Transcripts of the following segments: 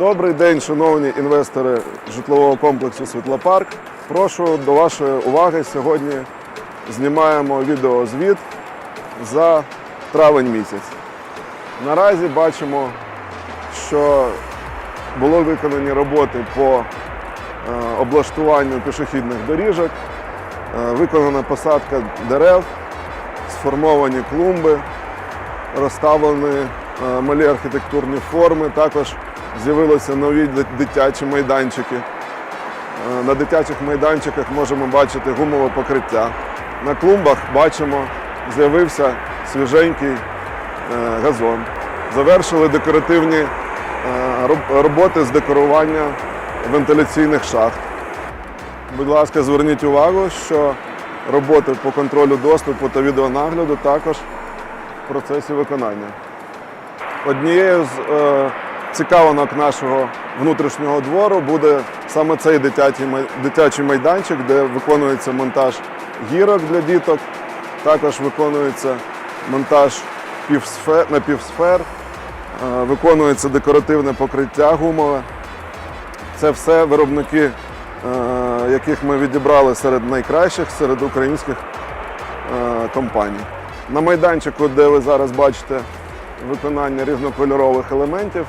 Добрий день, шановні інвестори житлового комплексу Світлопарк. Прошу до вашої уваги. Сьогодні знімаємо відеозвіт за травень місяць. Наразі бачимо, що було виконані роботи по е, облаштуванню пішохідних доріжок, е, виконана посадка дерев, сформовані клумби, розставлені е, малі архітектурні форми. Також з'явилися нові дитячі майданчики. Е, На дитячих майданчиках можемо бачити гумове покриття. На клумбах бачимо, з'явився свіженький е, газон. Завершили декоративні е, роботи з декорування вентиляційних шахт. Будь ласка, зверніть увагу, що роботи по контролю доступу та відеонагляду також в процесі виконання. Однією з цікавинок нашого внутрішнього двору буде саме цей дитячий, майданчик, де виконується монтаж гірок для діток, також виконується монтаж півсфер, напівсфер, е, виконується декоративне покриття гумове. Це все виробники, е, яких ми відібрали серед найкращих, серед українських е, компаній. На майданчику, де ви зараз бачите виконання різнокольорових елементів,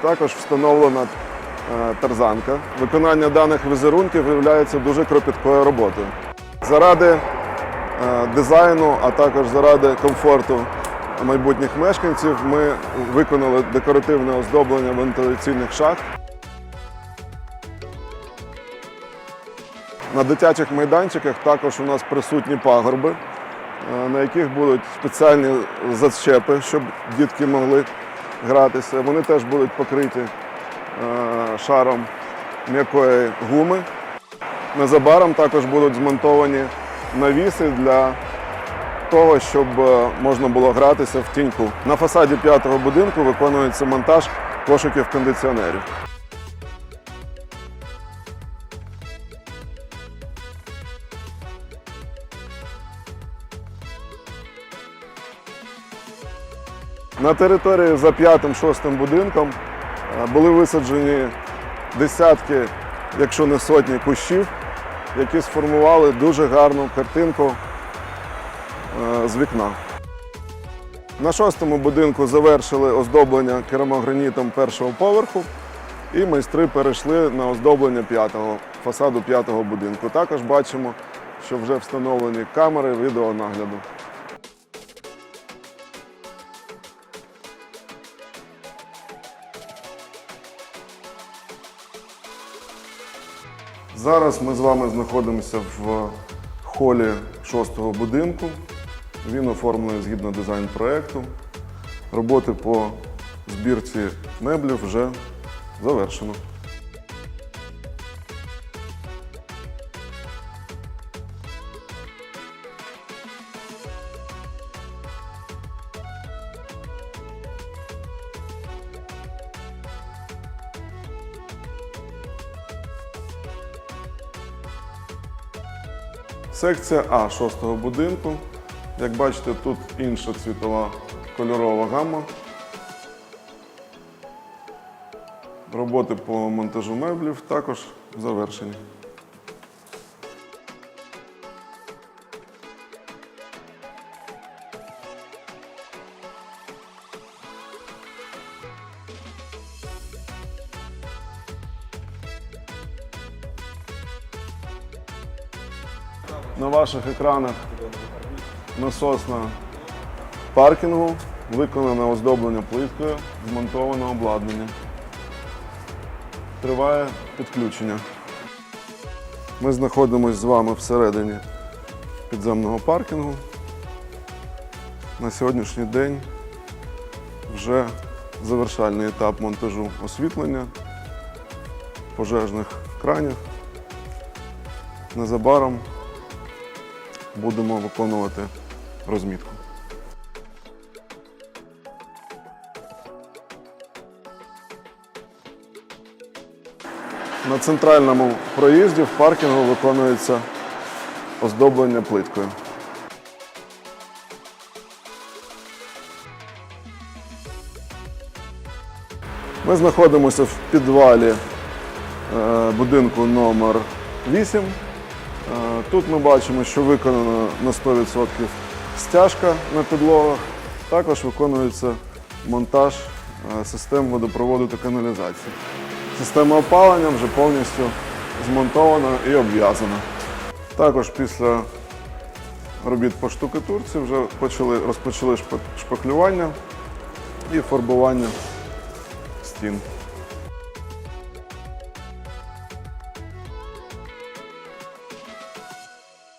також встановлена е, тарзанка. Виконання даних візерунків виявляється дуже кропіткою роботою. Заради е, дизайну, а також заради комфорту майбутніх мешканців, ми виконали декоративне оздоблення вентиляційних шахт. На дитячих майданчиках також у нас присутні пагорби, е, на яких будуть спеціальні зачепи, щоб дітки могли гратися. Вони теж будуть покриті е, шаром м'якої гуми. Незабаром також будуть змонтовані навіси для того, щоб е, можна було гратися в тіньку. На фасаді п'ятого будинку виконується монтаж кошиків кондиціонерів. На території за п'ятим-шостим будинком е, були висаджені десятки, якщо не сотні кущів, які сформували дуже гарну картинку е, з вікна. На шостому будинку завершили оздоблення керамогранітом першого поверху, і майстри перейшли на оздоблення п'ятого фасаду п'ятого будинку. Також бачимо, що вже встановлені камери відеонагляду. Зараз ми з вами знаходимося в холі шостого будинку. Він оформлений згідно дизайн-проекту. Роботи по збірці меблів вже завершено. Секція А шостого будинку. Як бачите, тут інша цвітова кольорова гамма. Роботи по монтажу меблів також завершені. На ваших екранах насос на паркінгу, виконане оздоблення плиткою, змонтоване обладнання. Триває підключення. Ми знаходимося з вами всередині підземного паркінгу. На сьогоднішній день вже завершальний етап монтажу освітлення, пожежних кранів. Незабаром будемо виконувати розмітку. На центральному проїзді в паркінгу виконується оздоблення плиткою. Ми знаходимося в підвалі е, будинку номер 8. Е, Тут ми бачимо, що виконано на 100% стяжка на підлогах. Також виконується монтаж е, систем водопроводу та каналізації. Система опалення вже повністю змонтована і обв'язана. Також після робіт по штукатурці вже почали, розпочали шпаклювання і фарбування стін.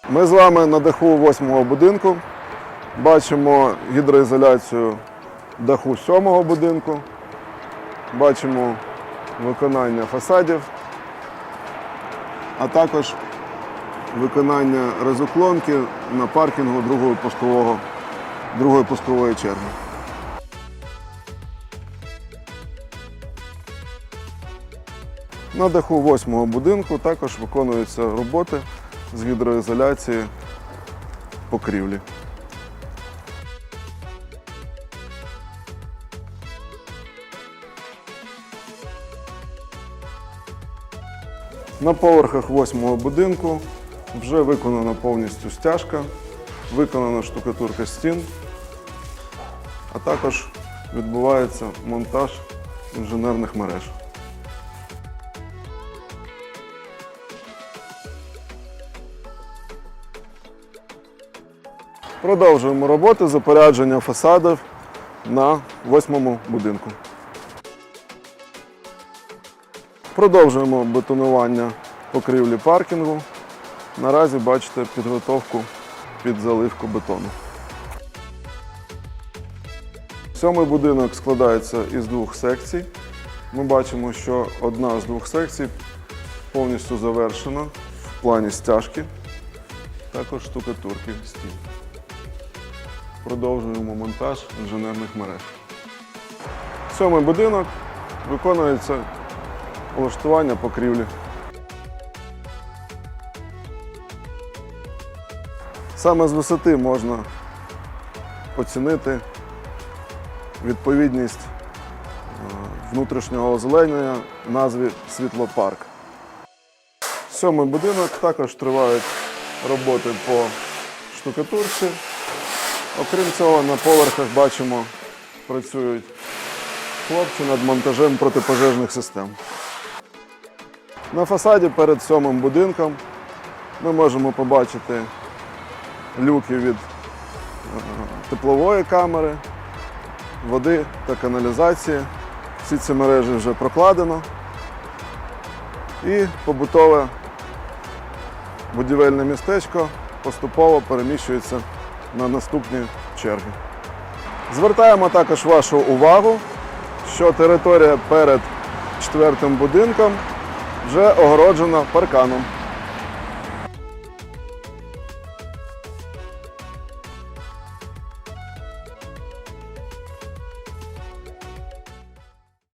Ми з вами на даху восьмого будинку. Бачимо гідроізоляцію даху сьомого будинку. Бачимо виконання фасадів, а також виконання резуклонки на паркінгу другого пускового, другої пускової черги. На даху восьмого будинку також виконуються роботи з гідроізоляції покрівлі. На поверхах восьмого будинку вже виконана повністю стяжка, виконана штукатурка стін, а також відбувається монтаж інженерних мереж. Продовжуємо роботи запорядження фасадів на восьмому будинку. Продовжуємо бетонування покрівлі паркінгу. Наразі бачите підготовку під заливку бетону. Сьомий будинок складається із двох секцій. Ми бачимо, що одна з двох секцій повністю завершена в плані стяжки, також штукатурки стін. Продовжуємо монтаж інженерних мереж. Сьомий будинок виконується влаштування покрівлі. Саме з висоти можна оцінити відповідність е, внутрішнього озеленення назві Світлопарк. Сьомий будинок також тривають роботи по штукатурці. Окрім цього, на поверхах бачимо, працюють хлопці над монтажем протипожежних систем. На фасаді перед сьомим будинком ми можемо побачити люки від е, теплової камери, води та каналізації. Всі ці мережі вже прокладено. І побутове будівельне містечко поступово переміщується на наступні черги. Звертаємо також вашу увагу, що територія перед четвертим будинком вже огороджена парканом.